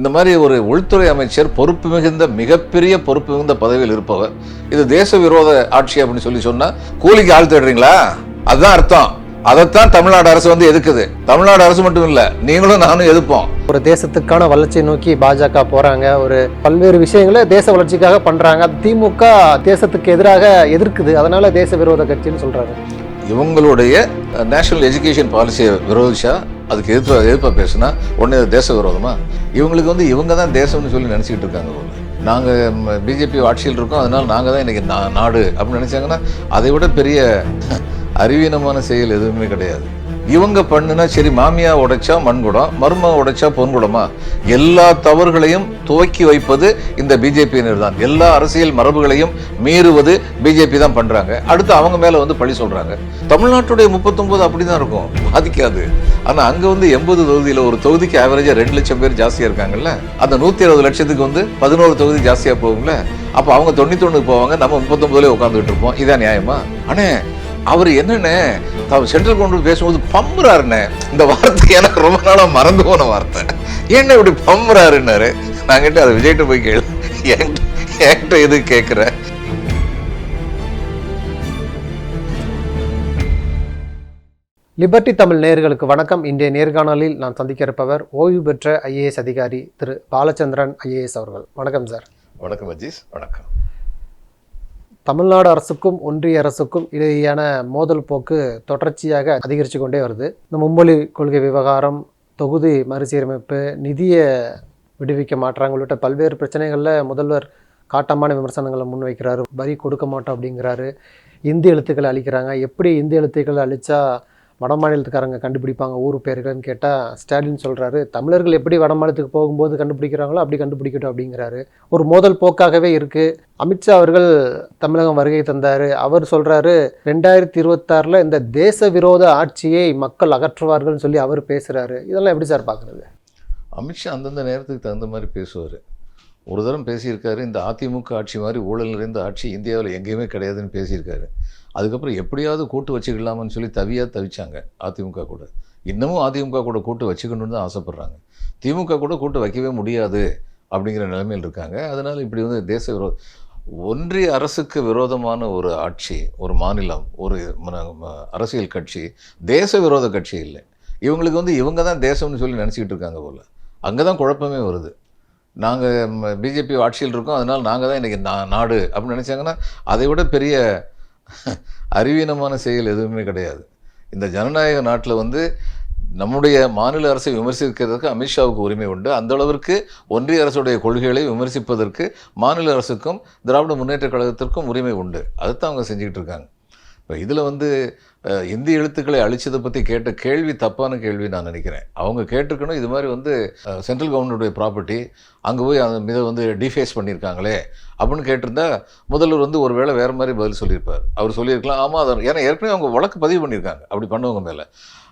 இந்த மாதிரி ஒரு உள்துறை அமைச்சர் பொறுப்பு மிகுந்த மிகப்பெரிய பொறுப்பு மிகுந்த பதவியில் இருப்பவர். இது தேச விரோத ஆட்சி அப்படின்னு சொல்லி சொன்னா கூலிக்கு ஆள் தேடுறீங்களா? அதுதான் அர்த்தம். அதைத்தான் தமிழ்நாடு அரசு வந்து எதுக்குது? தமிழ்நாடு அரசு மட்டும் இல்ல நீங்களும் நானும் எதுப்போம் ஒரு தேசத்துக்கான வளர்ச்சியை நோக்கி பாஜக போறாங்க. ஒரு பல்வேறு விஷயங்களை தேச வளர்ச்சிக்காக பண்றாங்க. திமுக தேசத்துக்கு எதிராக எதிர்க்குது. அதனால தேச விரோத கட்சின்னு சொல்றாங்க. இவங்களுடைய நேஷனல் எஜுகேஷன் பாலிசியை விரோதிச்சா அதுக்கு எதிர்ப்பு எதிர்ப்பாக பேசுனா உடனே தேச விரோதமா? இவங்களுக்கு வந்து இவங்க தான் தேசம்னு சொல்லி நினச்சிக்கிட்டு இருக்காங்க போல நாங்கள் பிஜேபி ஆட்சியில் இருக்கோம் அதனால நாங்கள் தான் இன்னைக்கு நா- நாடு அப்படின்னு நினச்சாங்கன்னா அதை விட பெரிய அறிவீனமான செயல் எதுவுமே கிடையாது. இவங்க பண்ணுனா சரி மாமியா உடைச்சா மண்குடம் மருமா உடைச்சா பொன்குடமா? எல்லா தவறுகளையும் துவக்கி வைப்பது இந்த பிஜேபியினர் தான். எல்லா அரசியல் மரபுகளையும் மீறுவது பிஜேபி தான் பண்றாங்க. அடுத்து அவங்க மேல வந்து பழி சொல்றாங்க. தமிழ்நாட்டுடைய முப்பத்தொன்பது அப்படிதான் இருக்கும். பாதிக்காது. ஆனா அங்க வந்து எண்பது தொகுதியில ஒரு தொகுதிக்கு ஆவரேஜா ரெண்டு லட்சம் பேர் ஜாஸ்தியா இருக்காங்கல்ல? அந்த நூத்தி இருபது லட்சத்துக்கு வந்து பதினோரு தொகுதி ஜாஸ்தியா போகும்ல? அப்ப அவங்க தொண்ணூத்தொன்னுக்கு போவாங்க. நம்ம முப்பத்தொன்பதுல உட்காந்துட்டு இருப்போம். இதான் நியாயமா? அண்ணே அவர் என்னண்ணே தான் சென்ட்ரல் கவர்மெண்ட் பேசும்போது பம்புறாருண்ணே. இந்த வார்த்தை எனக்கு ரொம்ப நாளா மறந்து போன வார்த்தை. ஏன்னா இப்படி பம்புறாருன்னாரு? நான் கிட்ட அதை விஜய்கிட்ட போய் கேளு. என்கிட்ட என்கிட்ட எது கேட்குற லிபர்டி தமிழ் நேயர்களுக்கு வணக்கம். இன்றைய நேர்காணலில் நான் சந்திக்க இருப்பவர் ஓய்வு பெற்ற ஐஏஎஸ் அதிகாரி திரு. பாலச்சந்திரன் ஐஏஎஸ் அவர்கள். வணக்கம் சார். வணக்கம் அஜீஸ். வணக்கம். தமிழ்நாடு அரசுக்கும் ஒன்றிய அரசுக்கும் இடையேயான மோதல் போக்கு தொடர்ச்சியாக அதிகரித்து கொண்டே வருது. இந்த மும்மொழி கொள்கை விவகாரம் தொகுதி மறுசீரமைப்பு நிதியை விடுவிக்க மாட்டாங்க உள்ளிட்ட பல்வேறு பிரச்சனைகளில் முதல்வர் காட்டமான விமர்சனங்களை முன்வைக்கிறாரு. வரி கொடுக்க மாட்டோம் அப்படிங்கிறாரு. இந்தி எழுத்துக்களை அழிக்கிறாங்க. எப்படி இந்தி எழுத்துக்களை அழித்தா வட மாநிலத்துக்காரங்க கண்டுபிடிப்பாங்க ஊர் பேர்கள்னு கேட்டால் ஸ்டாலின் சொல்கிறாரு தமிழர்கள் எப்படி வட மாநிலத்துக்கு போகும்போது கண்டுபிடிக்கிறாங்களோ அப்படி கண்டுபிடிக்கட்டும் அப்படிங்கிறாரு. ஒரு மோதல் போக்காகவே இருக்குது அமித்ஷா அவர்கள் தமிழகம் வருகை தந்தார். அவர் சொல்கிறாரு ரெண்டாயிரத்தி இருபத்தாறில் இந்த தேச விரோத ஆட்சியை மக்கள் அகற்றுவார்கள்னு சொல்லி அவர் பேசுகிறாரு இதெல்லாம் எப்படி சார் பார்க்குறது அமித்ஷா அந்தந்த நேரத்துக்கு தகுந்த மாதிரி பேசுவார். ஒரு தரம் பேசியிருக்காரு. இந்த அதிமுக ஆட்சி மாதிரி ஊழல் நிறைந்த ஆட்சி இந்தியாவில் எங்கேயுமே கிடையாதுன்னு பேசியிருக்காரு. அதுக்கப்புறம் எப்படியாவது கூட்டு வச்சுக்கலாமான்னு சொல்லி தவியாக தவிச்சாங்க அதிமுக கூட. இன்னமும் அதிமுக கூட கூட்டு வச்சுக்கணும்னு தான் ஆசைப்பட்றாங்க. திமுக கூட கூட்டு வைக்கவே முடியாது அப்படிங்கிற நிலைமையில் இருக்காங்க. அதனால் இப்படி வந்து தேச விரோத ஒன்றிய அரசுக்கு விரோதமான ஒரு ஆட்சி ஒரு மாநிலம் ஒரு மன- ம- அரசியல் கட்சி தேச விரோத கட்சி இல்லை. இவங்களுக்கு வந்து இவங்க தான் தேசம்னு சொல்லி நினச்சிக்கிட்டு இருக்காங்க போல். அங்கே தான் குழப்பமே வருது. நாங்கள் பிஜேபி ஆட்சியில் இருக்கோம். அதனால் நாங்கள் தான் இன்றைக்கி நா நாடு அப்படின்னு நினச்சாங்கன்னா அதை விட பெரிய அறிவீனமான செயல் எதுவுமே கிடையாது. இந்த ஜனநாயக நாட்டில் வந்து நம்முடைய மாநில அரசை விமர்சிக்கிறதுக்கு அமித்ஷாவுக்கு உரிமை உண்டு. அந்த அளவிற்கு ஒன்றிய அரசுடைய கொள்கைகளை விமர்சிப்பதற்கு மாநில அரசுக்கும் திராவிட முன்னேற்றக் கழகத்திற்கும் உரிமை உண்டு. அதைத்தான் அவங்க செஞ்சுக்கிட்டு இருக்காங்க. இப்போ இதில் வந்து இந்தி எழுத்துக்களை அழிச்சதை பற்றி கேட்ட கேள்வி தப்பான கேள்வி நான் நினைக்கிறேன். அவங்க கேட்டிருக்கணும் இது மாதிரி வந்து சென்ட்ரல் கவர்மெண்ட்டுடைய ப்ராப்பர்ட்டி அங்கே போய் அந்த இதை வந்து டிஃபேஸ் பண்ணியிருக்காங்களே அப்படின்னு கேட்டிருந்தா முதல்வர் வந்து ஒரு வேளை வேறு மாதிரி பதில் சொல்லியிருப்பார். அவர் சொல்லியிருக்கலாம் ஆமாம் அதை ஏன்னா ஏற்கனவே அவங்க வழக்கு பதிவு பண்ணியிருக்காங்க அப்படி பண்ணவங்க மேலே.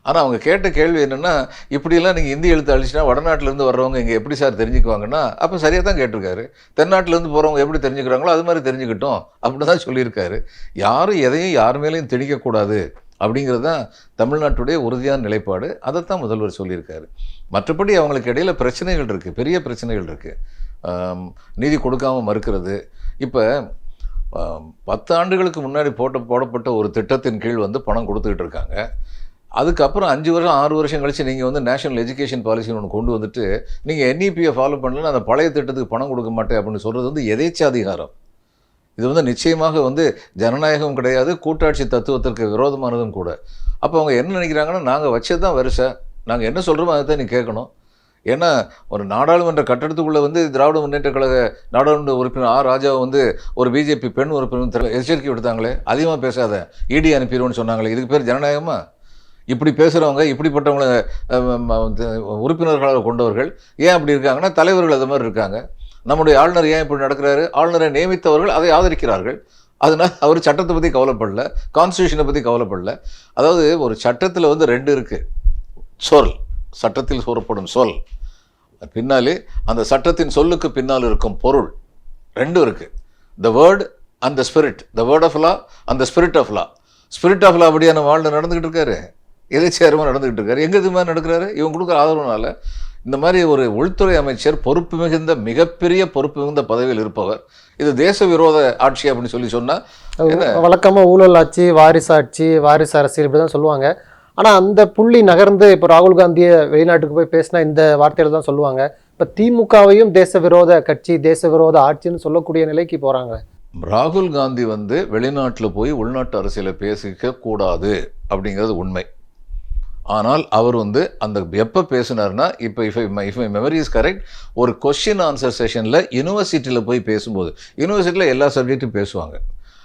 ஆனால் அவங்க கேட்ட கேள்வி என்னென்னா இப்படியெல்லாம் நீங்கள் இந்தி எழுத்து அழிச்சுனா வடநாட்டிலேருந்து வர்றவங்க இங்கே எப்படி சார் தெரிஞ்சுக்குவாங்கன்னா? அப்போ சரியாக தான் கேட்டிருக்காரு. தென்னாட்டிலேருந்து போகிறவங்க எப்படி தெரிஞ்சுக்கிறாங்களோ அது மாதிரி தெரிஞ்சுக்கிட்டோம் அப்படின்னு தான் சொல்லியிருக்காரு. யாரும் எதையும் யார் மேலேயும் திணிக்கக்கூடாது அப்படிங்கிறது தான் தமிழ்நாட்டுடைய உறுதியான நிலைப்பாடு. அதைத்தான் முதல்வர் சொல்லியிருக்காரு. மற்றபடி அவங்களுக்கு இடையில் பிரச்சனைகள் இருக்குது பெரிய பிரச்சனைகள் இருக்குது நீதி கொடுக்காம மறுக்கிறது. இப்போ பத்து ஆண்டுகளுக்கு முன்னாடி போட்ட போடப்பட்ட ஒரு திட்டத்தின் கீழ் வந்து பணம் கொடுத்துக்கிட்டு இருக்காங்க. அதுக்கப்புறம் அஞ்சு வருஷம் ஆறு வருஷம் கழிச்சு நீங்கள் வந்து நேஷனல் எஜுகேஷன் பாலிசின்னு ஒன்று கொண்டு வந்துட்டு நீங்கள் என்இபியை ஃபாலோ பண்ணலன்னா அந்த பழைய திட்டத்துக்கு பணம் கொடுக்க மாட்டேன் அப்படின்னு சொல்கிறது வந்து எதேச்சாதிகாரம். இது வந்து நிச்சயமாக வந்து ஜனநாயகம் கிடையாது கூட்டாட்சி தத்துவத்திற்கு விரோதமானதும் கூட. அப்போ அவங்க என்ன நினைக்கிறாங்கன்னா நாங்கள் வச்சது தான் வரிசை நாங்கள் என்ன சொல்கிறோமோ அதை தான் நீ கேட்கணும். ஏன்னா ஒரு நாடாளுமன்ற கட்டடத்துக்குள்ளே வந்து திராவிட முன்னேற்ற கழக நாடாளுமன்ற உறுப்பினர் ஆர். ராஜாவை வந்து ஒரு பிஜேபி பெண் உறுப்பினர் எச்சரிக்கை விடுத்தாங்களே அதிகமாக பேசாத இடி அனுப்பிடுவோன்னு சொன்னாங்களே இதுக்கு பேர் ஜனநாயகமாக இப்படி பேசுகிறவங்க இப்படிப்பட்டவங்களை வந்து உறுப்பினர்களாக கொண்டவர்கள் ஏன் அப்படி இருக்காங்கன்னா தலைவர்கள் அது மாதிரி இருக்காங்க. நம்முடைய ஆளுநர் ஏன் இப்படி நடக்கிறாரு? ஆளுநரை நியமித்தவர்கள் அதை ஆதரிக்கிறார்கள். அதனால் அவர் சட்டத்தை பற்றி கவலைப்படல கான்ஸ்டியூஷனை பற்றி கவலைப்படல. அதாவது ஒரு சட்டத்தில் வந்து ரெண்டு இருக்குது சொல் சட்டத்தில் கூறப்படும் சொல். பின்னாலே அந்த சட்டத்தின் சொல்லுக்கு பின்னால் இருக்கும் பொருள். ரெண்டும் இருக்குது the word and the spirit the word of law அந்த spirit of law spirit of law அப்படியான வாழ்ந்து நடந்துக்கிட்டு இருக்காரு? எதிர்ச்சியாரமாக நடந்துக்கிட்டு இருக்காரு. எங்கே இது மாதிரி நடக்கிறாரு? இவங்க கொடுக்குற ஆதரவுனால. இந்த மாதிரி ஒரு உள்துறை அமைச்சர் பொறுப்பு மிகுந்த மிகப்பெரிய பொறுப்பு மிகுந்த பதவியில் இருப்பவர். இது தேச விரோத ஆட்சி அப்படின்னு சொல்லி சொன்னால் வழக்கமா ஊழல் ஆட்சி வாரிசு ஆட்சி வாரிசு அரசியல் இப்படி தான் சொல்லுவாங்க. ஆனா அந்த புள்ளி நகர்ந்து இப்போ ராகுல் காந்தியை வெளிநாட்டுக்கு போய் பேசினா இந்த வார்த்தையில தான் சொல்லுவாங்க. இப்போ திமுகவையும் தேச விரோத கட்சி தேச விரோத ஆட்சின்னு சொல்லக்கூடிய நிலைக்கு போறாங்க. ராகுல் காந்தி வந்து வெளிநாட்டில் போய் உள்நாட்டு அரசியலை பேசிக்க கூடாது அப்படிங்கிறது உண்மை. ஆனால் அவர் வந்து அந்த எப்போ பேசினார்னா இப்போ if if my memory is correct ஒரு கொஷின் ஆன்சர் செஷனில் யூனிவர்சிட்டியில் போய் பேசும்போது யூனிவர்சிட்டியில் எல்லா சப்ஜெக்ட்டும் பேசுவாங்க.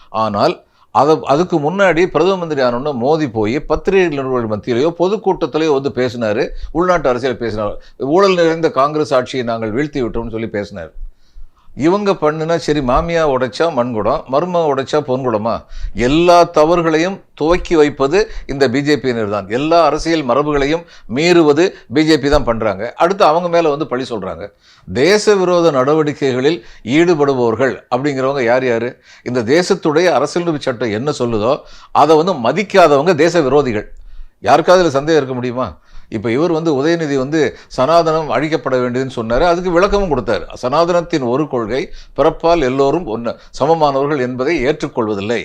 ஆனால் அதை அதுக்கு முன்னாடி பிரதம மந்திரி ஆனோன்னு மோதி போய் பத்திரிகை நிறுவனங்கள் மத்தியிலேயோ பொதுக்கூட்டத்திலேயோ வந்து பேசினார். உள்நாட்டு அரசியல் பேசினார். ஊழல் நிறைந்த காங்கிரஸ் ஆட்சியை நாங்கள் வீழ்த்தி விட்டோம்னு சொல்லி பேசினார். இவங்க பண்ணுனா சரி மாமியா உடைச்சா மண்குடம் மரும உடைச்சா பொன்குடமா? எல்லா தவறுகளையும் துவக்கி வைப்பது இந்த பிஜேபியினர் தான். எல்லா அரசியல் மரபுகளையும் மீறுவது பிஜேபி தான் பண்ணுறாங்க அடுத்து அவங்க மேலே வந்து பழி சொல்கிறாங்க தேச விரோத நடவடிக்கைகளில் ஈடுபடுபவர்கள் அப்படிங்கிறவங்க யார் யார்? இந்த தேசத்துடைய அரசியலமைப்பு சட்டம் என்ன சொல்லுதோ அதை வந்து மதிக்காதவங்க தேச விரோதிகள். யாருக்காவது இதில் சந்தேகம் இருக்க முடியுமா? இப்போ இவர் வந்து உதயநிதி வந்து சனாதனம் அழிக்கப்பட வேண்டியதுன்னு சொன்னார். அதுக்கு விளக்கமும் கொடுத்தார். சனாதனத்தின் ஒரு கொள்கை பிறப்பால் எல்லோரும் ஒன்று சமமானவர்கள் என்பதை ஏற்றுக்கொள்வதில்லை.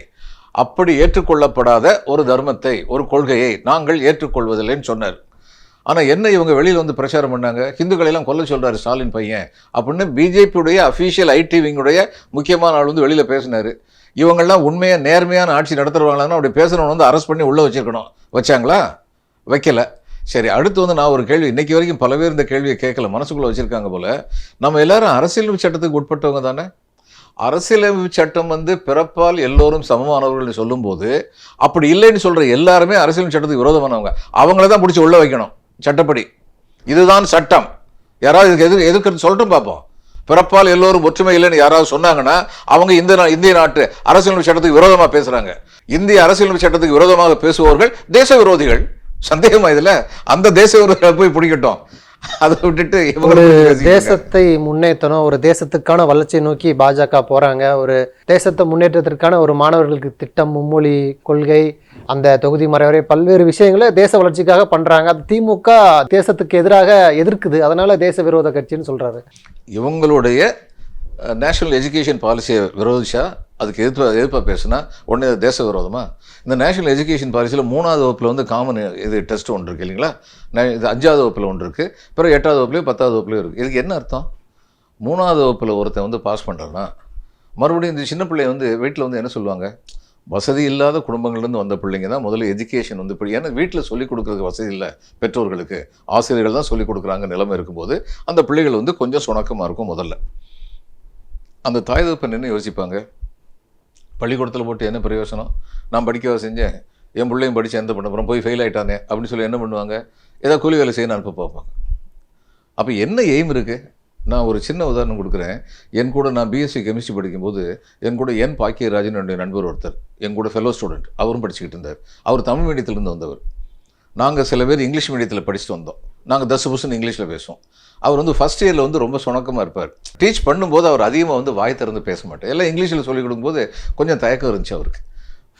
அப்படி ஏற்றுக்கொள்ளப்படாத ஒரு தர்மத்தை ஒரு கொள்கையை நாங்கள் ஏற்றுக்கொள்வதில்லைன்னு சொன்னார். ஆனால் என்ன இவங்க வெளியில் வந்து பிரச்சாரம் பண்ணாங்க? ஹிந்துக்களை எல்லாம் கொல்ல சொல்கிறாரு ஸ்டாலின் பையன் அப்படின்னு பிஜேபியுடைய அஃபீஷியல் ஐடி விங்குடைய முக்கியமான ஆள் வந்து வெளியில் பேசினார். இவங்கெல்லாம் உண்மையாக நேர்மையான ஆட்சி நடத்துறவங்களான்னு அப்படி பேசுகிறவங்க வந்து அரெஸ்ட் பண்ணி உள்ளே வச்சிருக்கணும். வச்சாங்களா? வைக்கல. சரி அடுத்து வந்து நான் ஒரு கேள்வி இன்னைக்கு வரைக்கும் பல பேர் இந்த கேள்வியை கேட்கல மனசுக்குள்ளே வச்சுருக்காங்க போல். நம்ம எல்லாரும் அரசியலமைப்பு சட்டத்துக்கு உட்பட்டவங்க தானே? அரசியலமைப்பு சட்டம் வந்து பிறப்பால் எல்லோரும் சமமானவர்கள் சொல்லும்போது அப்படி இல்லைன்னு சொல்கிற எல்லாருமே அரசியலமைப்பு சட்டத்துக்கு விரோதமானவங்க. அவங்கள தான் பிடிச்சி உள்ளே வைக்கணும் சட்டப்படி. இதுதான் சட்டம். யாராவது இதுக்கு எதிர் எதிர்க்கிறது சொல்லட்டும் பார்ப்போம் பிறப்பால் எல்லோரும் ஒற்றுமை இல்லைன்னு யாராவது சொன்னாங்கன்னா அவங்க இந்த நா- இந்திய நாட்டு அரசியலமைப்பு சட்டத்துக்கு விரோதமாக பேசுகிறாங்க இந்திய அரசியலமைப்பு சட்டத்துக்கு விரோதமாக பேசுபவர்கள் தேச விரோதிகள் சந்தேகமா இதுல? அந்த தேச விரோதிகளை போய் பிடிக்கட்டும். அதை விட்டுட்டு ஒரு. தேசத்தை முன்னேற்றணும் ஒரு தேசத்துக்கான வளர்ச்சியை நோக்கி பாஜக போறாங்க. ஒரு தேசத்தை முன்னேற்றத்திற்கான ஒரு மாணவர்களுக்கு திட்டம் மும்மொழி கொள்கை அந்த தொகுதி மறைவரை பல்வேறு விஷயங்களை தேச வளர்ச்சிக்காக பண்றாங்க. திமுக தேசத்துக்கு எதிராக எதிர்க்குது. அதனால தேச விரோத கட்சின்னு சொல்றாரு. இவங்களுடைய நேஷனல் எஜுகேஷன் பாலிசியை விரோதிச்சா அதுக்கு எதிர்ப்பு எதிர்ப்பாக பேசுனா உடனே தேச விரோதமா? இந்த நேஷனல் எஜுகேஷன் பாலிசியில் மூணாவது வகுப்பில் வந்து காமன் இது டெஸ்ட் ஒன்று இருக்குது இல்லைங்களா? இது அஞ்சாவது வகுப்பில் ஒன்று இருக்குது பிறகு எட்டாவது வகுப்புலையும் பத்தாவது வகுப்புலையும் இருக்குது இதுக்கு என்ன அர்த்தம்? மூணாவது வகுப்பில் ஒருத்தன் வந்து பாஸ் பண்ணுறான்னா மறுபடியும் இந்த சின்ன பிள்ளை வந்து வீட்டில் வந்து என்ன சொல்லுவாங்க? வசதி இல்லாத குடும்பங்கள்லேருந்து வந்த பிள்ளைங்க தான் முதல்ல எஜுகேஷன் வந்து இப்படி ஏன்னா வீட்டில் சொல்லிக் கொடுக்குறதுக்கு வசதி இல்லை பெற்றோர்களுக்கு. ஆசிரியர்கள் தான் சொல்லிக் கொடுக்குறாங்க நிலைமை இருக்கும்போது. அந்த பிள்ளைகள் வந்து கொஞ்சம் சுணக்கமாக இருக்கும் முதல்ல. அந்த தாய் தகப்பன் என்ன யோசிப்பாங்க? பள்ளிக்கூடத்தில் போட்டு என்ன பிரயோசனம்? நான் படிக்கவா செஞ்சேன்? என் பிள்ளையும் படித்து எந்த பண்ண போகிறோம் போய் ஃபெயில் ஆயிட்டானே அப்படின்னு சொல்லி என்ன பண்ணுவாங்க? ஏதாவது கூலி வேலை செய்யணும் அனுப்ப பார்ப்பாங்க. அப்போ என்ன எய்ம் இருக்குது நான் ஒரு சின்ன உதாரணம் கொடுக்குறேன். என் கூட நான் பிஎஸ்சி கெமிஸ்ட்ரி படிக்கும்போது என் கூட என் பாக்கியராஜன் என்னுடைய நண்பர் ஒருத்தர் என் கூட ஃபெலோ ஸ்டூடெண்ட் அவரும் படிச்சுக்கிட்டு இருந்தார். அவர் தமிழ் மீடியத்திலேருந்து வந்தவர். நாங்கள் சில பேர் இங்கிலீஷ் மீடியத்தில் படிச்சுட்டு வந்தோம். நாங்கள் தசு புசுன்னு இங்கிலீஷில் பேசுவோம். அவர் வந்து ஃபஸ்ட் இயரில் வந்து ரொம்ப சுணக்கமாக இருப்பார். டீச் பண்ணும்போது அவர் அதிகமாக வந்து வாய் திறந்து பேச மாட்டார். எல்லாம் இங்கிலீஷில் சொல்லிக் கொடுக்கும்போது கொஞ்சம் தயக்கம் இருந்துச்சு அவருக்கு.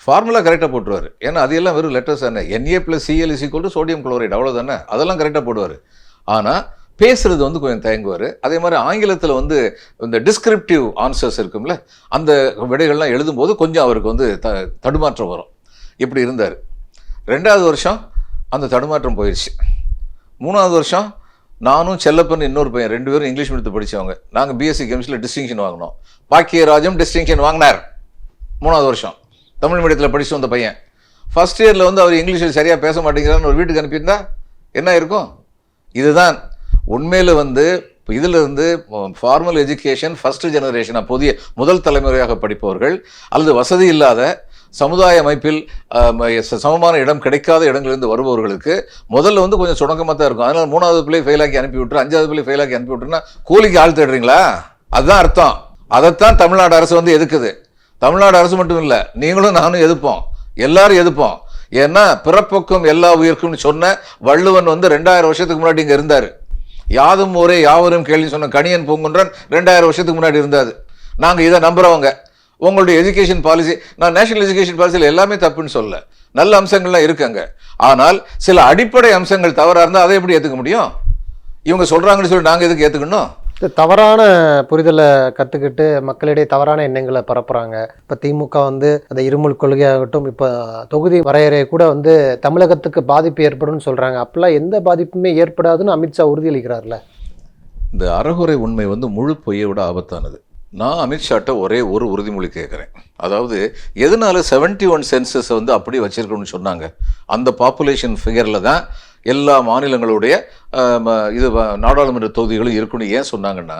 ஃபார்முலா கரெக்டாக போட்டுருவார். ஏன்னா அது எல்லாம் வெறும் லெட்டர்ஸ் தானே. NA plus CL is equal to sodium தானே அதெல்லாம் கரெக்டாக போடுவார். ஆனால் பேசுறது வந்து கொஞ்சம் தயங்குவார். அதே மாதிரி ஆங்கிலத்தில் வந்து இந்த டிஸ்கிரிப்டிவ் ஆன்சர்ஸ் இருக்கும்ல அந்த விடைகள்லாம் எழுதும்போது கொஞ்சம் அவருக்கு வந்து த தடுமாற்றம் வரும். இப்படி இருந்தார். ரெண்டாவது வருஷம் அந்த தடுமாற்றம் போயிடுச்சு மூணாவது வருஷம் நானும் செல்லப்பன் இன்னொரு பையன் ரெண்டு பேரும் இங்கிலீஷ் மீடியத்தை படித்தவங்க நாங்கள் பிஎஸ்சி கெமிஸ்ட்ரியில் டிஸ்டிங்ஷன் வாங்கினோம். பாக்கியராஜும் டிஸ்டிங்ஷன் வாங்கினார். மூணாவது வருஷம். தமிழ் மீடியத்தில் படித்து வந்த பையன். ஃபர்ஸ்ட் இயரில் வந்து அவர் இங்கிலீஷில் சரியாக பேச மாட்டேங்கிறான்னு ஒரு வீட்டுக்கு அனுப்பியிருந்தா என்ன இருக்கும் இதுதான். உண்மையில் வந்து இதில் இருந்து ஃபார்மல் எஜுகேஷன் ஃபஸ்ட்டு ஜெனரேஷனாக புதிய முதல் தலைமுறையாக படிப்பவர்கள் அல்லது வசதி இல்லாத சமுதாய அமைப்பில் ச- சமமான இடம் கிடைக்காத இடங்களிலிருந்து வருபவர்களுக்கு முதல்ல வந்து கொஞ்சம் சுணக்கமாக தான் இருக்கும். அதனால் மூணாவது பிள்ளை ஃபெயிலாக்கி அனுப்பி விட்டுரு அஞ்சாவது பிள்ளை ஃபெயிலாக்கி அனுப்பி விட்டுருன்னா கூலிக்கு ஆள் தேடுறீங்களா? அதுதான் அர்த்தம். அதைத்தான் தமிழ்நாடு அரசு வந்து எதுக்குது? தமிழ்நாடு அரசு மட்டும் இல்லை நீங்களும் நானும் எதிர்ப்போம். எல்லாரும் எதிர்ப்போம். ஏன்னா பிறப்புக்கும் எல்லா உயிருக்கும்னு சொன்ன வள்ளுவன் வந்து ரெண்டாயிரம் வருஷத்துக்கு முன்னாடி இங்கே இருந்தார். யாதும் ஒரே யாவரும் கேள்வி சொன்ன கணியன் பூங்குன்றன் ரெண்டாயிரம் வருஷத்துக்கு முன்னாடி இருந்தாது நாங்கள் இதை நம்புகிறவங்க உங்களுடைய எஜுகேஷன் பாலிசி நான் நேஷனல் எஜுகேஷன் பாலிசியில் எல்லாமே தப்புன்னு சொல்ல. நல்ல அம்சங்கள்லாம் இருக்குங்க. ஆனால் சில அடிப்படை அம்சங்கள் தவறாக இருந்தால் அதை எப்படி ஏற்றுக்க முடியும்? இவங்க சொல்கிறாங்கன்னு சொல்லி நாங்கள் எதுக்கு ஏற்றுக்கணும் தவறான புரிதலை கற்றுக்கிட்டு மக்களிடையே தவறான எண்ணங்களை பரப்புகிறாங்க இப்போ திமுக வந்து அந்த இருமல் கொள்கையாகட்டும் இப்போ தொகுதி வரையறை கூட வந்து தமிழகத்துக்கு பாதிப்பு ஏற்படும்னு சொல்கிறாங்க அப்பெல்லாம் எந்த பாதிப்புமே ஏற்படாதுன்னு அமித்ஷா உறுதியளிக்கிறார்ல. இந்த அறகுறை உண்மை வந்து முழு பொய்யை விட ஆபத்தானது. நான் அமித்ஷாட்ட ஒரே ஒரு உறுதிமொழி கேட்குறேன் அதாவது எதனால செவன்டி ஒன் சென்சஸ் வந்து அப்படி வச்சிருக்கணும்னு சொன்னாங்க? அந்த பாப்புலேஷன் ஃபிகரில் தான் எல்லா மாநிலங்களுடைய இது வ- நாடாளுமன்ற தொகுதிகளும் இருக்குன்னு ஏன் சொன்னாங்கன்னா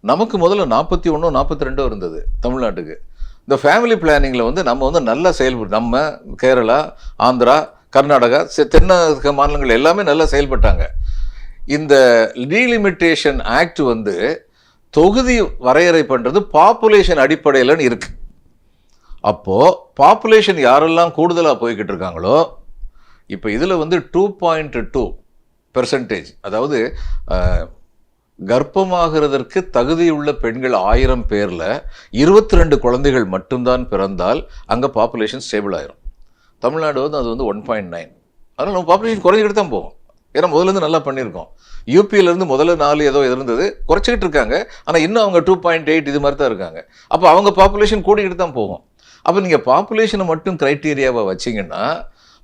நமக்கு முதல்ல நாற்பத்தி ஒன்றும் நாற்பத்தி ரெண்டோ இருந்தது தமிழ்நாட்டுக்கு. இந்த ஃபேமிலி பிளானிங்கில் வந்து நம்ம வந்து நல்லா செயல்பட்டு நம்ம கேரளா ஆந்திரா கர்நாடகா செ- தென்னக மாநிலங்கள் எல்லாமே நல்லா செயல்பட்டாங்க. இந்த டீலிமிட்டேஷன் ஆக்ட் வந்து தொகுதி வரையறை பண்ணுறது பாப்புலேஷன் அடிப்படையில்னு இருக்கு. அப்போது பாப்புலேஷன் யாரெல்லாம் கூடுதலாக போய்கிட்டு இருக்காங்களோ இப்போ இதில் வந்து டூ பாயிண்ட் டூ பெர்சன்டேஜ் அதாவது கர்ப்பமாகிறதற்கு தகுதியுள்ள பெண்கள் ஆயிரம் பேரில் இருபத்தி ரெண்டு குழந்தைகள் மட்டும்தான் பிறந்தால் அங்கே பாப்புலேஷன் ஸ்டேபிள் ஆயிரும். தமிழ்நாடு வந்து அது வந்து ஒன் பாயிண்ட் நைன் அதனால் நம்ம பாப்புலேஷன் குறைஞ்சிக்கிட்டு தான் போகும். ஏன்னா முதல்ல இருந்து நல்லா பண்ணியிருக்கோம். யூபியிலேருந்து முதல்ல நாலு ஏதோ இருந்தது. குறைச்சிக்கிட்டு இருக்காங்க. ஆனால் இன்னும் அவங்க டூ பாயிண்ட் எயிட் இது மாதிரி தான் இருக்காங்க. அப்போ அவங்க பாப்புலேஷன் கூடிக்கிட்டு தான் போகும். அப்போ நீங்கள் பாப்புலேஷனை மட்டும் க்ரைட்டீரியாவை வச்சிங்கன்னா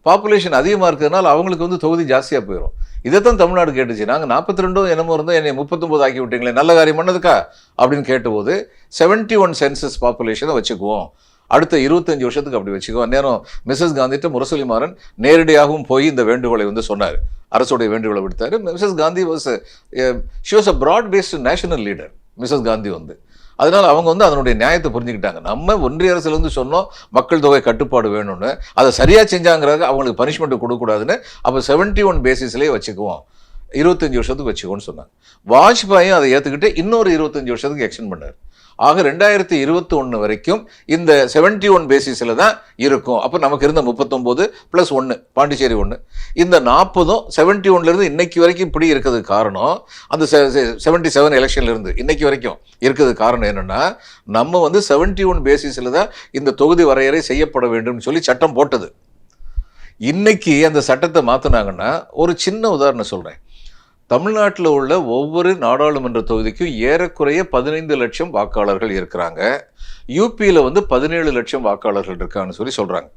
பாப்புலேஷன் அதிகமாக இருக்கிறதுனால அவங்களுக்கு வந்து தொகுதி ஜாஸ்தியாக போயிடும் இதை தான் தமிழ்நாடு கேட்டுச்சு. நாங்கள் நாற்பத்தி ரெண்டும் என்னமோ இருந்தோம் என்னை முப்பத்தொம்போது ஆக்கி விட்டீங்களே நல்ல காரியம் பண்ணதுக்கா? அப்படின்னு கேட்டபோது செவன்ட்டி ஒன் சென்சஸ் பாப்புலேஷனை வச்சுக்குவோம். அடுத்த இருபத்தஞ்சு வருஷத்துக்கு அப்படி வச்சுக்குவோம் நேரம் மிஸ்ஸஸ் காந்திட்ட முரசொலி மாறன் நேரடியாகவும் போய் இந்த வேண்டுகோளை வந்து சொன்னார். அரசுடைய வேண்டுகோளை விடுத்தார். Mrs Gandhi was she was a broad based national leader Mrs Gandhi வந்து. அதனால் அவங்க வந்து அதனுடைய நியாயத்தை புரிஞ்சுக்கிட்டாங்க. நம்ம ஒன்றிய அரசுலேருந்து சொன்னோம் மக்கள் தொகை கட்டுப்பாடு வேணும்னு. அதை சரியாக செஞ்சாங்கிறாங்க அவங்களுக்கு பனிஷ்மெண்ட் கொடுக்கக்கூடாதுன்னு. அப்போ செவன்ட்டி ஒன் பேசிஸ்லேயே வச்சுக்குவோம். இருபத்தஞ்சி வருஷத்துக்கு வச்சுக்கோன்னு சொன்னாங்க. வாஜ்பாயும் அதை ஏற்றுக்கிட்டு இன்னொரு இருபத்தஞ்சு வருஷத்துக்கு எக்ஸ்டெண்ட் பண்ணார். ஆக ரெண்டாயிரத்தி இருபத்தி ஒன்று வரைக்கும் இந்த செவன்டி ஒன் பேசிஸில் தான் இருக்கும். அப்போ நமக்கு இருந்த முப்பத்தொம்போது ப்ளஸ் ஒன்று பாண்டிச்சேரி ஒன்று இந்த நாற்பதும் செவன்ட்டி ஒன்லேருந்து இன்னைக்கு வரைக்கும் இப்படி இருக்கிறதுக்கு காரணம் அந்த செவன்ட்டி செவன் எலெக்ஷன்லேருந்து இன்னைக்கு வரைக்கும் இருக்கிறது காரணம் என்னென்னா நம்ம வந்து செவன்ட்டி ஒன் பேசிஸில் தான் இந்த தொகுதி வரையறை செய்யப்பட வேண்டும்னு சொல்லி சட்டம் போட்டது. இன்னைக்கு அந்த சட்டத்தை மாற்றினாங்கன்னா ஒரு சின்ன உதாரணம் சொல்கிறேன் தமிழ்நாட்டில் உள்ள ஒவ்வொரு நாடாளுமன்ற தொகுதிக்கும் ஏறக்குறைய பதினைந்து லட்சம் வாக்காளர்கள் இருக்கிறாங்க. யூபியில் வந்து பதினேழு லட்சம் வாக்காளர்கள் இருக்கான்னு சொல்லி சொல்கிறாங்க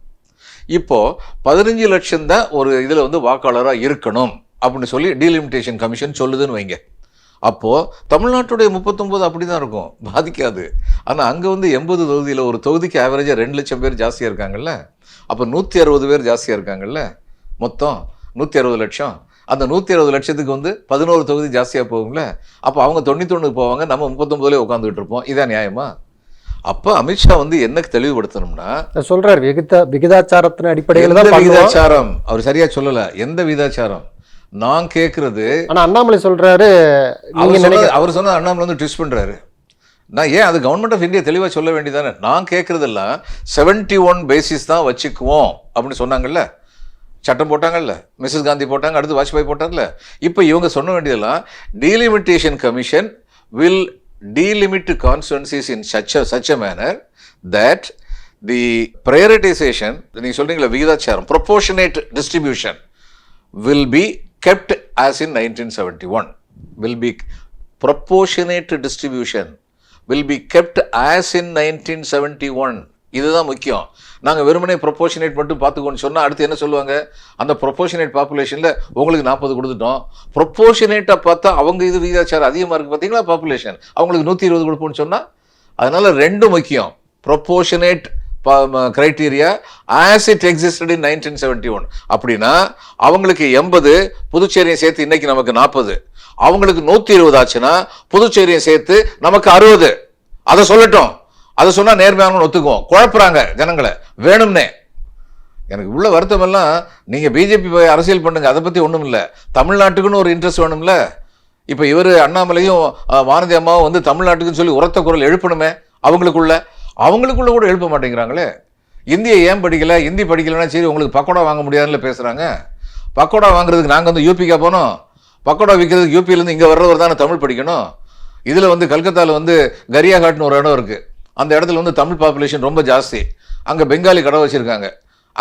இப்போ பதினஞ்சு லட்சம் தான் ஒரு இதில் வந்து வாக்காளராக இருக்கணும் அப்படின்னு சொல்லி டீலிமிட்டேஷன் கமிஷன் சொல்லுதுன்னு வைங்க. அப்போது தமிழ்நாட்டுடைய முப்பத்தொம்போது அப்படி தான் இருக்கும். பாதிக்காது. ஆனால் அங்கே வந்து எண்பது தொகுதியில் ஒரு தொகுதிக்கு ஆவரேஜாக ரெண்டு லட்சம் பேர் ஜாஸ்தியாக இருக்காங்கல்ல? அப்போ நூற்றி அறுபது பேர் ஜாஸ்தியாக இருக்காங்கல்ல? மொத்தம் நூற்றி அறுபது லட்சம். அந்த நூற்றி அறுபது லட்சத்துக்கு வந்து பதினோரு தொகுதி ஜாஸ்தியாக போகும்ல? அப்போ அவங்க தொண்ணூத்தொன்னுக்கு போவாங்க நம்ம முப்பத்தொம்போதுலேயே உட்காந்துக்கிட்டு இருப்போம். இதான் நியாயமா? அப்போ அமித்ஷா வந்து என்ன தெளிவுபடுத்தணும்னா சொல்றாரு விகித விகிதாச்சாரத்தின் அடிப்படையில் தான். விகிதாச்சாரம்? அவர் சரியா சொல்லல. எந்த விகிதாச்சாரம்? நான் கேட்கறது ஆனா அண்ணாமலை சொல்றாரு அவர் சொன்ன அண்ணாமலை வந்து ட்விஸ்ட் பண்றாரு. நான் ஏன் அது கவர்மெண்ட் ஆஃப் இந்தியா தெளிவாக சொல்ல வேண்டியதானே நான் கேட்குறதெல்லாம் செவன்ட்டி ஒன் பேசிஸ் தான் வச்சுக்குவோம் அப்படின்னு சொன்னாங்கல்ல? சட்டம் போட்டாங்கல்ல. மிஸ்ஸஸ் காந்தி போட்டாங்க அடுத்து வாஜ்பாய் போட்டாங்கல்ல இப்போ இவங்க சொன்ன வேண்டியதெல்லாம் delimitation commission will delimit constituencies in such such a manner that the prioritization நீங்கள் சொல்றீங்களா விகிதாச்சாரம் proportionate distribution will be kept as in nineteen kept as in 1971 will be proportionate distribution will be kept as in 1971 இதுதான் முக்கியம். நாங்கள் வெறுமனே proportionate மட்டும் பார்த்துக்கோன்னு சொன்னால் அடுத்து என்ன சொல்லுவாங்க? அந்த ப்ரொபோஷனேட் பாப்புலேஷனில் உங்களுக்கு நாற்பது கொடுத்துட்டோம். ப்ரொபோஷனேட்டாக பார்த்தா அவங்க இது விகிதாச்சாரம் அதிகமாக இருக்குது பார்த்தீங்களா? பாப்புலேஷன் அவங்களுக்கு நூற்றி இருபது கொடுப்போம்னு சொன்னால் அதனால் ரெண்டும் முக்கியம். Proportionate criteria as it existed in nineteen seventy one அப்படின்னா அவங்களுக்கு எண்பது புதுச்சேரியை சேர்த்து இன்னைக்கு நமக்கு நாற்பது அவங்களுக்கு நூற்றி இருபது ஆச்சுன்னா புதுச்சேரியை சேர்த்து நமக்கு அறுபது. அதை சொல்லட்டும். அதை சொன்னால் நேர்மையானு ஒத்துக்குவோம். குழப்புறாங்க ஜனங்களை. வேணும்னே. எனக்கு உள்ள வருத்தம் எல்லாம் நீங்கள் பிஜேபி அரசியல் பண்ணுங்க. அதை பற்றி ஒன்றும் இல்லை. தமிழ்நாட்டுக்குன்னு ஒரு இன்ட்ரெஸ்ட் வேணும்ல. இப்போ இவர் அண்ணாமலையும் வானதி அம்மாவும் வந்து தமிழ்நாட்டுக்குன்னு சொல்லி உரத்த குரல் எழுப்பணுமே அவங்களுக்குள்ள. அவங்களுக்குள்ள கூட எழுப்ப மாட்டேங்கிறாங்களே. இந்தியை ஏன் படிக்கல? இந்தி படிக்கலைன்னா சரி உங்களுக்கு பக்கோடா வாங்க முடியாதுன்னு பேசுகிறாங்க பக்கோடா வாங்குறதுக்கு நாங்கள் வந்து யூபிக்கா போனோம். பக்கோடா விற்கிறதுக்கு யூபியிலேருந்து இங்கே வர்றவர் தானே தமிழ் படிக்கணும். இதில் வந்து கல்கத்தாவில் வந்து கரியாகாட்னு ஒரு இடம் இருக்குது அந்த இடத்துல வந்து தமிழ் பாப்புலேஷன் ரொம்ப ஜாஸ்தி. அங்கே பெங்காலி கடை வச்சுருக்காங்க.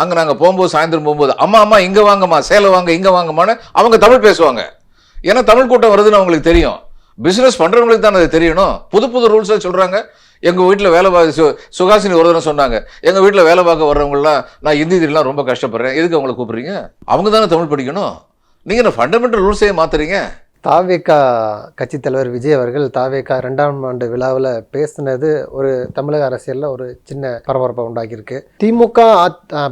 அங்கே நாங்கள் போகும்போது சாயந்தரம் போகும்போது அம்மா அம்மா இங்கே வாங்கம்மா சேலை வாங்க இங்கே வாங்கம்மான்னு அவங்க தமிழ் பேசுவாங்க. ஏன்னா தமிழ் கூட்டம் வருதுன்னு அவங்களுக்கு தெரியும். பிஸ்னஸ் பண்ணுறவங்களுக்கு தான் அது தெரியணும். புது புது ரூல்ஸாக சொல்கிறாங்க எங்கள் வீட்டில் வேலை பார்க்க சு சுகாசினி ஒரு தடவை சொன்னாங்க. எங்கள் வீட்டில் வேலை பார்க்க வர்றவங்களாம் நான் ஹிந்தி தெரியலாம் ரொம்ப கஷ்டப்படுறேன். எதுக்கு அவங்கள கூப்பிட்றீங்க? அவங்க தானே தமிழ் படிக்கணும். நீங்கள் என்ன ஃபண்டமெண்டல் ரூல்ஸே மாத்துறீங்க? தாவேக்கா கட்சி தலைவர் விஜய் அவர்கள் தாவேகா ரெண்டாம் ஆண்டு விழாவில் பேசினது ஒரு தமிழக அரசியலில் ஒரு சின்ன பரபரப்பை உண்டாக்கியிருக்கு. திமுக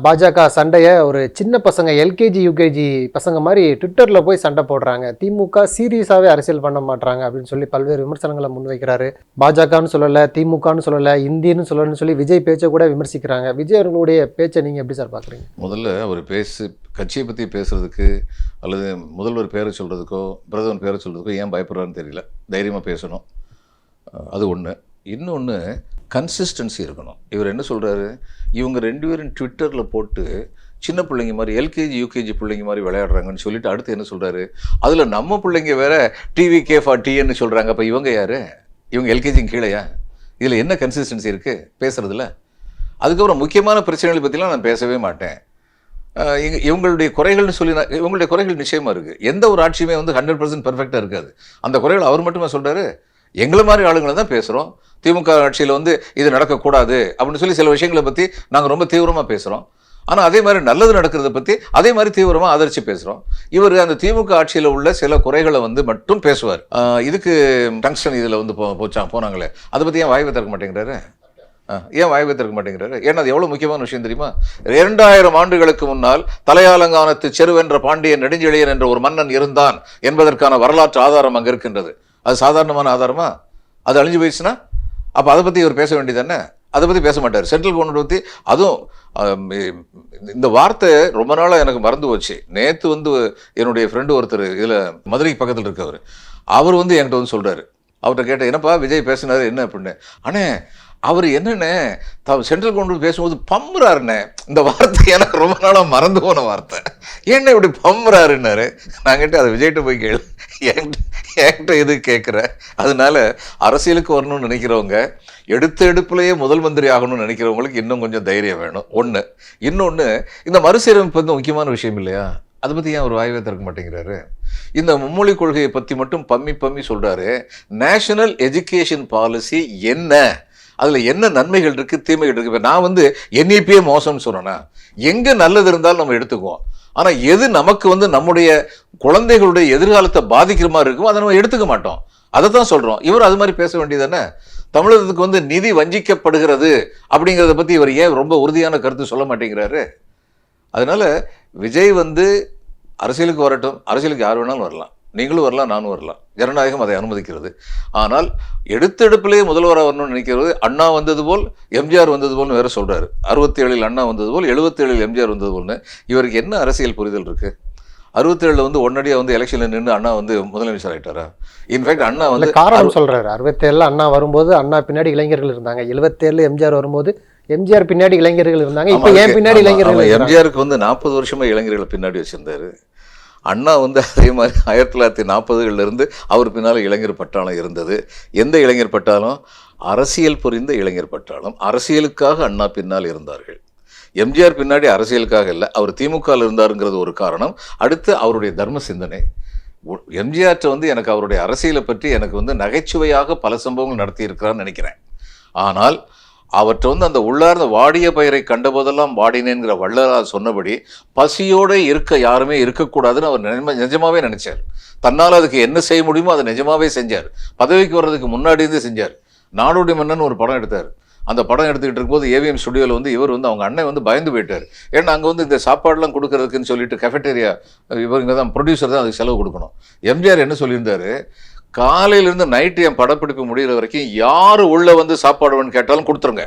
பாஜக சண்டையை ஒரு சின்ன பசங்க எல்கேஜி யூகேஜி பசங்க மாதிரி ட்விட்டரில் போய் சண்டை போடுறாங்க. திமுக சீரியஸாகவே அரசியல் பண்ண மாட்டாங்க அப்படின்னு சொல்லி பல்வேறு விமர்சனங்களை முன்வைக்கிறாரு. பாஜகன்னு சொல்லலை திமுகன்னு சொல்லலை இந்தின்னு சொல்லலன்னு சொல்லி விஜய் பேச்சை கூட விமர்சிக்கிறாங்க. விஜய் அவர்களுடைய பேச்சை நீங்கள் எப்படி சார் பார்க்குறீங்க முதல்ல அவர் பேசு கட்சியை பற்றி பேசுகிறதுக்கு அல்லது முதல்வர் பேரை சொல்கிறதுக்கோ பிரதமர் பேரை சொல்கிறதுக்கோ ஏன் பயப்படுறான்னு தெரியல. தைரியமாக பேசணும். அது ஒன்று இன்னொன்று கன்சிஸ்டன்சி இருக்கணும். இவர் என்ன சொல்கிறாரு இவங்க ரெண்டு பேரும் ட்விட்டரில் போட்டு சின்ன பிள்ளைங்க மாதிரி எல்கேஜி யூகேஜி பிள்ளைங்க மாதிரி விளையாடுறாங்கன்னு சொல்லிட்டு அடுத்து என்ன சொல்கிறாரு அதில் நம்ம பிள்ளைங்க வேற டிவி கே ஃபார் டிஎன்னு சொல்கிறாங்க அப்போ இவங்க யார்? இவங்க எல்கேஜிங்க கீழேயா? இதில் என்ன கன்சிஸ்டன்சி இருக்குது பேசுகிறதுல அதுக்கப்புறம் முக்கியமான பிரச்சனைகளை பற்றிலாம் நான் பேசவே மாட்டேன். இவங்களுடைய குறைகள்னு சொல்லி இவங்களுடைய குறைகள் நிச்சயமாக இருக்குது எந்த ஒரு ஆட்சியுமே வந்து ஹண்ட்ரட் பர்சன்ட் பர்ஃபெக்டாக இருக்காது. அந்த குறைகள் அவர் மட்டுமே சொல்கிறாரு எங்களை மாதிரி ஆளுங்களை தான் பேசுகிறோம் திமுக ஆட்சியில் வந்து இது நடக்கக்கூடாது அப்படின்னு சொல்லி சில விஷயங்களை பற்றி நாங்கள் ரொம்ப தீவிரமாக பேசுகிறோம் ஆனால் அதே மாதிரி நல்லது நடக்கிறத பற்றி அதே மாதிரி தீவிரமாக ஆதரித்து பேசுகிறோம் இவர் அந்த திமுக ஆட்சியில் உள்ள சில குறைகளை வந்து மட்டும் பேசுவார். இதுக்கு டங்ஸ்டன் இதில் வந்து போ போச்சா போனாங்களே. அதை பற்றி ஏன் வாய்வை திறக்க மாட்டேங்கிறாரு? ஏன் வாய் வைத்திருக்க மாட்டேங்கிறாரு? ஏன்னா அது எவ்வளவு முக்கியமான விஷயம் தெரியுமா? இரண்டாயிரம் ஆண்டுகளுக்கு முன்னால் தலையாலங்கானத்து செருவென்ற பாண்டியன் நெடுஞ்செழியன் என்ற ஒரு மன்னன் இருந்தான் என்பதற்கான வரலாற்று ஆதாரம் அங்கே இருக்கின்றது. அது சாதாரணமான ஆதாரமா? அது அழிஞ்சு போயிடுச்சுன்னா? அப்போ அதை பத்தி இவர் பேச வேண்டியதானே அதை பத்தி பேச மாட்டார். சென்ட்ரல் கவர்மெண்ட் பத்தி அதுவும் இந்த வார்த்தை ரொம்ப நாளாக எனக்கு மறந்து போச்சு. நேற்று வந்து என்னுடைய ஃப்ரெண்டு ஒருத்தர் இதில் மதுரைக்கு பக்கத்தில் இருக்கவர். அவர் வந்து என்கிட்ட வந்து சொல்கிறாரு அவர்கிட்ட கேட்டேன் என்னப்பா விஜய் பேசினார் என்ன? அப்படின்னு. அண்ணே அவர் என்னண்ணே த சென்ட்ரல் கவர்மெண்ட் பேசும்போது பம்புறாருண்ணே. இந்த வார்த்தை எனக்கு ரொம்ப நாளாக மறந்து போன வார்த்தை. என்ன இப்படி பம்புறாருன்னாரு? நான் அதை விஜய்கிட்ட போய் கேளு. என்கிட்ட என்கிட்ட எது கேட்குற? அதனால அரசியலுக்கு வரணும்னு நினைக்கிறவங்க எடுத்த எடுப்புலேயே முதல் மந்திரி ஆகணும்னு நினைக்கிறவங்களுக்கு இன்னும் கொஞ்சம் தைரியம் வேணும். ஒன்று இன்னொன்று இந்த மறுசீரமைப்பு வந்து முக்கியமான விஷயம் இல்லையா? அதை பற்றி ஏன் அவர் வாய்வே திறக்க மாட்டேங்கிறாரு? இந்த மும்மொழி கொள்கையை பற்றி மட்டும் பம்மி பம்மி சொல்கிறாரு நேஷனல் எஜுகேஷன் பாலிசி என்ன? அதில் என்ன நன்மைகள் இருக்குது தீமைகள் இருக்குது இப்போ நான் வந்து என்இபியே மோசம்னு சொன்னேன்னா எங்கே நல்லது இருந்தாலும் நம்ம எடுத்துக்குவோம். ஆனால் எது நமக்கு வந்து நம்முடைய குழந்தைகளுடைய எதிர்காலத்தை பாதிக்கிற மாதிரி இருக்குமோ அதை நம்ம எடுத்துக்க மாட்டோம். அதை தான் சொல்கிறோம் இவர் அது மாதிரி பேச வேண்டியது தானே தமிழகத்துக்கு வந்து நிதி வஞ்சிக்கப்படுகிறது அப்படிங்கிறத பற்றி இவர் ஏன் ரொம்ப உறுதியான கருத்து சொல்ல மாட்டேங்கிறாரு? அதனால் விஜய் வந்து அரசியலுக்கு வரட்டும் அரசியலுக்கு யார் வேணாலும் வரலாம். நீங்களும் வரலாம் நானும் வரலாம். ஜனநாயகம் அதை அனுமதிக்கிறது. ஆனால் எடுத்தெடுப்பிலேயே முதல்வராக வரணும்னு நினைக்கிறது அண்ணா வந்தது போல் எம்ஜிஆர் வந்தது போல்னு வேற சொல்றாரு. அறுபத்தி ஏழில் அண்ணா வந்தது போல் எழுபத்தி ஏழில் எம்ஜிஆர் வந்தது போல்னு இவருக்கு என்ன அரசியல் புரிதல் இருக்கு? அறுபத்தேழில் வந்து ஒன்னடியாக வந்து எலெக்ஷனில் நின்று அண்ணா வந்து முதலமைச்சர் ஆயிட்டாரா? இன்ஃபேக்ட் அண்ணா வந்து காரணம் சொல்றாரு. அறுபத்தேழுல அண்ணா வரும்போது அண்ணா பின்னாடி இளைஞர்கள் இருந்தாங்க. எழுபத்தேழுல எம்ஜிஆர் வரும்போது எம்ஜிஆர் பின்னாடி இளைஞர்கள் இருந்தாங்க. இப்போ ஏன் பின்னாடி இளைஞர்கள்? எம்ஜிஆருக்கு வந்து நாற்பது வருஷமா இளைஞர்களை பின்னாடி வச்சிருந்தாரு. அண்ணா வந்து அதே மாதிரி ஆயிரத்தி தொள்ளாயிரத்தி நாற்பதுகளிலிருந்து அவர் பின்னால் இளைஞர் பட்டாளம் இருந்தது. எந்த இளைஞர் பட்டாளம்? அரசியல் புரிந்த இளைஞர் பட்டாளம். அரசியலுக்காக அண்ணா பின்னால் இருந்தார்கள். எம்ஜிஆர் பின்னாடி அரசியலுக்காக இல்லை அவர் திமுகவில் இருந்தாருங்கிறது ஒரு காரணம். அடுத்து அவருடைய தர்ம சிந்தனை. எம்ஜிஆர்ட்ட வந்து எனக்கு அவருடைய அரசியலை பற்றி எனக்கு வந்து நகைச்சுவையாக பல சம்பவங்கள் நடத்தியிருக்கிறான்னு நினைக்கிறேன். ஆனால் அவற்றை வந்து அந்த உள்ளார்ந்த வாடிய பயிரை கண்டபோதெல்லாம் வாடினேங்கிற வள்ளலார் சொன்னபடி பசியோடு இருக்க யாருமே இருக்கக்கூடாதுன்னு அவர் நிஜமா- நிஜமாவே நினைச்சார். தன்னால் அதுக்கு என்ன செய்ய முடியுமோ அதை நிஜமாவே செஞ்சார். பதவிக்கு வர்றதுக்கு முன்னாடி இருந்தே செஞ்சார். நாடோடி மன்னன் ஒரு படம் எடுத்தார். அந்த படம் எடுத்துக்கிட்டு இருக்கும்போது ஏவிஎம் ஸ்டுடியோவில் வந்து இவர் வந்து அவங்க அண்ணன் வந்து பயந்து போயிட்டார். ஏன்னா அங்கே வந்து இந்த சாப்பாடுலாம் கொடுக்கறதுக்குன்னு சொல்லிட்டு கெஃபட்டேரியா இவங்க தான் ப்ரொடியூசர் தான் அதுக்கு செலவு கொடுக்கணும். எம்ஜிஆர் என்ன சொல்லியிருந்தாரு? காலையிலேருந்து நைட்டு என் படப்பிடிப்பு முடிகிற வரைக்கும் யார் உள்ளே வந்து சாப்பாடு வேணும்னு கேட்டாலும் கொடுத்துருங்க.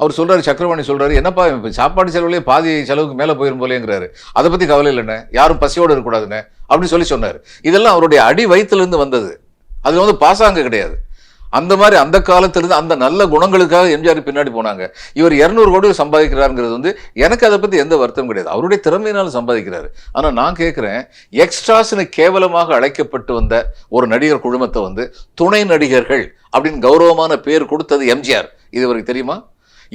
அவர் சொல்கிறார் சக்கரவாணி சொல்கிறாரு என்னப்பா சாப்பாடு செலவுலேயே பாதி செலவுக்கு மேலே போயிடும் போலேங்கிறாரு அதை பற்றி கவலை இல்லைண்ணே. யாரும் பசியோடு இருக்கக்கூடாதுண்ணே அப்படின்னு சொல்லி சொன்னார். இதெல்லாம் அவருடைய அடி வயிற்றுலேருந்து வந்தது. அது வந்து பாசாங்க கிடையாது. அந்த மாதிரி அந்த காலத்திலிருந்து அந்த நல்ல குணங்களுக்காக எம்ஜிஆர் பின்னாடி போனாங்க. இவர் இரநூறு கோடி சம்பாதிக்கிறாருங்கிறது வந்து எனக்கு அதை பற்றி எந்த வருத்தம் கிடையாது. அவருடைய திறமையினால் சம்பாதிக்கிறாரு. ஆனால் நான் கேட்குறேன் எக்ஸ்ட்ராஸ்னு கேவலமாக அழைக்கப்பட்டு வந்த ஒரு நடிகர் குழுமத்தை வந்து துணை நடிகர்கள் அப்படின்னு கௌரவமான பேர் கொடுத்தது எம்ஜிஆர். இது இவருக்கு தெரியுமா?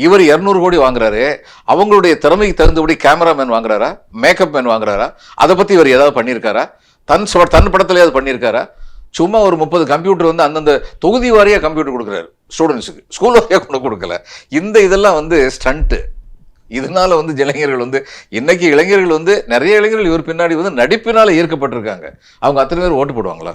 இவர் இரநூறு கோடி வாங்குறாரு. அவங்களுடைய திறமைக்கு தகுந்தபடி கேமராமேன் வாங்குறாரா? மேக்கப் மேன் வாங்குறாரா? அதை பற்றி இவர் ஏதாவது பண்ணியிருக்காரா? தன் சொ தன் படத்துலேயே அது பண்ணியிருக்காரா? சும்மா ஒரு முப்பது கம்ப்யூட்டர் வந்து அந்தந்த தொகுதி வாரியாக கம்ப்யூட்டர் கொடுக்குறாரு ஸ்டூடெண்ட்ஸுக்கு ஸ்கூல் வாரியாக கொண்டு கொடுக்கல. இந்த இதெல்லாம் வந்து ஸ்டண்ட்டு இதனால வந்து இளைஞர்கள் வந்து இன்னைக்கு இளைஞர்கள் வந்து நிறைய இளைஞர்கள் இவர் பின்னாடி வந்து நடிப்பினால ஈர்க்கப்பட்டிருக்காங்க. அவங்க அத்தனை பேர் ஓட்டு போடுவாங்களா?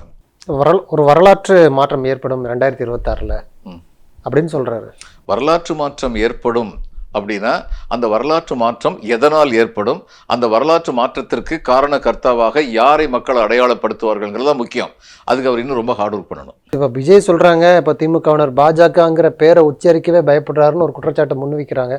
வரல் ஒரு வரலாற்று மாற்றம் ஏற்படும் ரெண்டாயிரத்தி இருபத்தாறில். ம். அப்படின்னு சொல்கிறாரு வரலாற்று மாற்றம் ஏற்படும். அப்படின்னா அந்த வரலாற்று மாற்றம் எதனால் ஏற்படும்? அந்த வரலாற்று மாற்றத்திற்கு காரணகர்த்தாவாக யாரை மக்கள் அடையாளப்படுத்துவார்கள்ங்கிறது தான் முக்கியம். அதுக்கு அவர் இன்னும் ரொம்ப ஹார்ட் ஒர்க் பண்ணணும். இப்போ விஜய் சொல்கிறாங்க இப்போ திமுகவினர் பாஜகங்கிற பேரை உச்சரிக்கவே பயப்படுறாருன்னு ஒரு குற்றச்சாட்டை முன்வைக்கிறாங்க.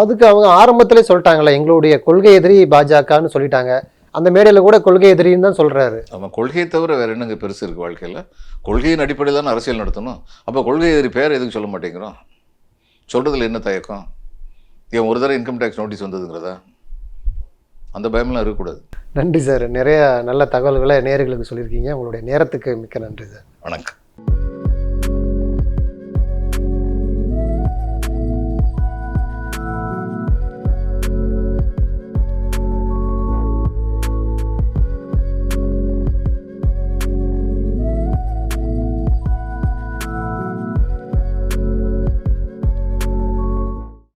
அதுக்கு அவங்க ஆரம்பத்திலே சொல்லிட்டாங்களே எங்களுடைய கொள்கை எதிரி பாஜகன்னு சொல்லிட்டாங்க. அந்த மேடையில் கூட கொள்கை எதிரின்னு தான் சொல்கிறாரு நம்ம கொள்கையை தவிர வேற என்னங்க பெருசு இருக்கு வாழ்க்கையில்? கொள்கையின் அடிப்படையில் தானே அரசியல் நடத்தணும். அப்போ கொள்கை எதிரி பேர் எதுக்கு சொல்ல மாட்டேங்கிறோம்? சொல்றதுல என்ன தயக்கம்? ஏன் ஒரு தடவை இன்கம் டேக்ஸ் நோட்டீஸ் வந்ததுங்கிறதா? அந்த பயமெல்லாம் இருக்கக்கூடாது. நன்றி சார். நிறைய நல்ல தகவல்களை நேயர்களுக்கு சொல்லியிருக்கீங்க. உங்களுடைய நேரத்துக்கு மிக்க நன்றி சார். வணக்கம்.